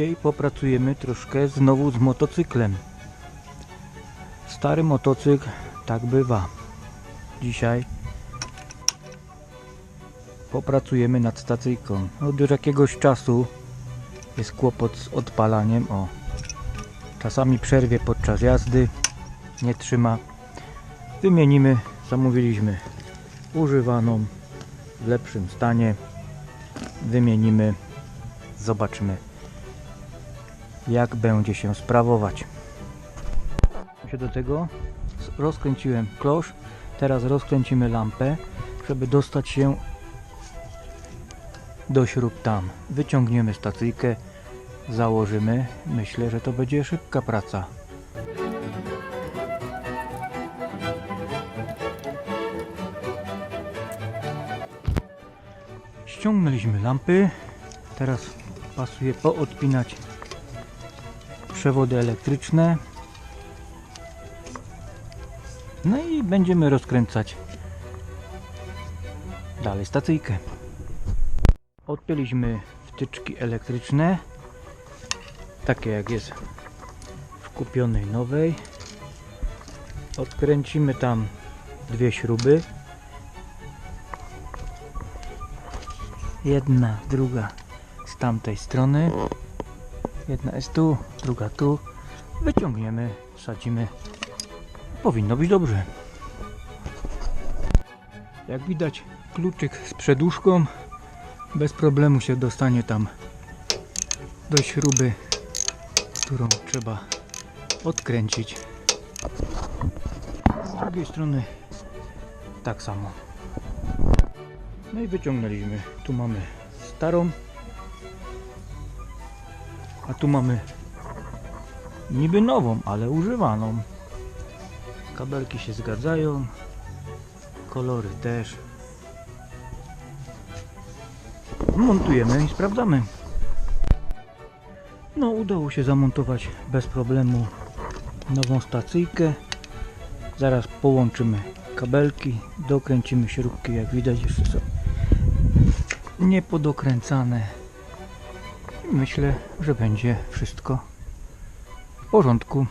Dzisiaj popracujemy troszkę znowu z motocyklem. Stary motocykl, tak bywa. Dzisiaj popracujemy nad stacyjką. Od jakiegoś czasu jest kłopot z odpalaniem. O, czasami przerwie podczas jazdy, nie trzyma. Wymienimy, zamówiliśmy używaną w lepszym stanie. Wymienimy, zobaczymy jak będzie się sprawować. Się do tego rozkręciłem klosz, teraz rozkręcimy lampę, żeby dostać się do śrub tam. Wyciągniemy stacyjkę, założymy. Myślę, że to będzie szybka praca. Ściągnęliśmy lampy. Teraz pasuje poodpinać przewody elektryczne. No i będziemy rozkręcać dalej stacyjkę. Odpięliśmy wtyczki elektryczne, takie jak jest w kupionej nowej. Odkręcimy tam dwie śruby. Jedna, druga z tamtej strony. Jedna jest tu, druga tu. Wyciągniemy, wsadzimy. Powinno być dobrze. Jak widać, kluczyk z przedłużką bez problemu się dostanie tam do śruby, którą trzeba odkręcić. Z drugiej strony tak samo. No i wyciągnęliśmy. Tu mamy starą a tu mamy niby nową, ale używaną. Kabelki się zgadzają, kolory też. Montujemy i sprawdzamy. No, udało się zamontować bez problemu nową stacyjkę. Zaraz połączymy kabelki, dokręcimy śrubki, jak widać jeszcze są niepodokręcane. Myślę, że będzie wszystko w porządku.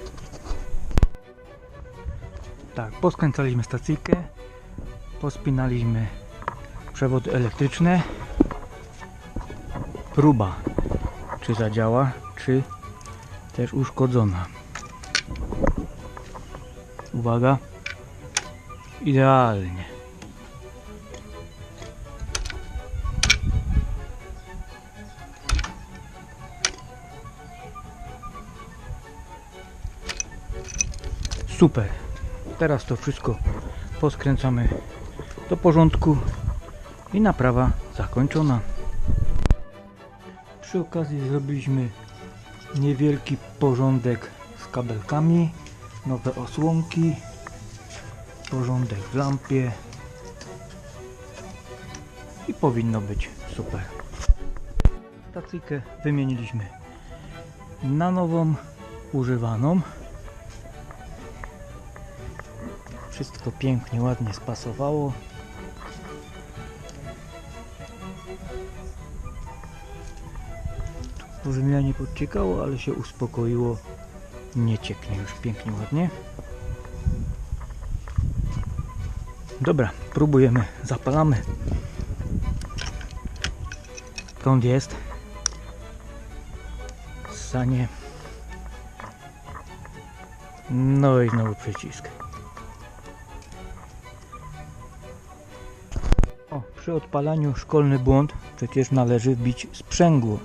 Tak, poskręcaliśmy stacyjkę, pospinaliśmy przewody elektryczne. Próba, czy zadziała, czy też uszkodzona. Uwaga, idealnie. Super. Teraz to wszystko poskręcamy do porządku i naprawa zakończona. Przy okazji zrobiliśmy niewielki porządek z kabelkami, nowe osłonki, porządek w lampie i powinno być super. Stacyjkę wymieniliśmy na nową, używaną. Wszystko pięknie, ładnie spasowało. Tu po wymianie podciekało, ale się uspokoiło. Nie cieknie już pięknie, ładnie. Dobra, próbujemy, zapalamy. Skąd jest? Sanie. No i znowu przycisk. Przy odpalaniu szkolny błąd przecież należy wbić sprzęgło.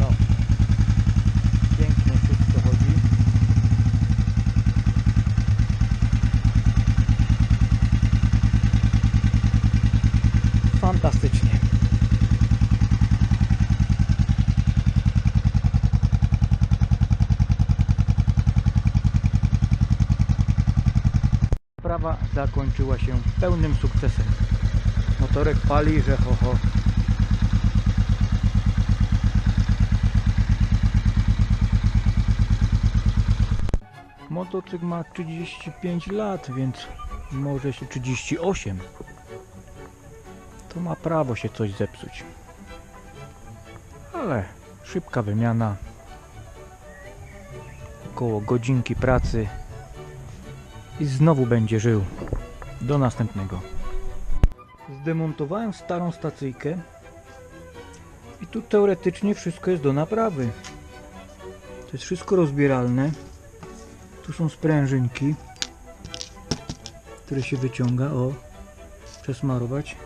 No. Pięknie wszystko chodzi. Fantastycznie. Sprawa zakończyła się pełnym sukcesem. Motorek pali, że ho ho. Motocykl ma 35 lat, więc może się 38. To ma prawo się coś zepsuć. Ale szybka wymiana. Około godzinki pracy. I znowu będzie żył. Do następnego. Zdemontowałem starą stacyjkę. I tu teoretycznie wszystko jest do naprawy. To jest wszystko rozbieralne. Tu są sprężynki, które się wyciąga, o, przesmarować.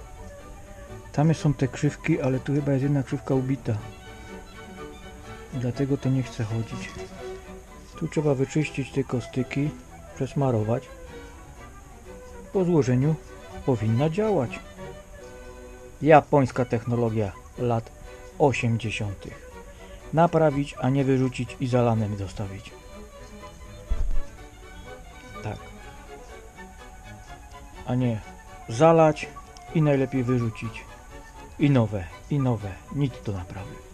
Tam są te krzywki, ale tu chyba jest jedna krzywka ubita. Dlatego to nie chce chodzić. Tu trzeba wyczyścić te kostyki, przesmarować. Po złożeniu powinna działać. Japońska technologia lat 80. Naprawić, a nie wyrzucić i zalanem dostawić. Tak. A nie zalać i najlepiej wyrzucić. I nowe, i nowe. Nic do naprawy.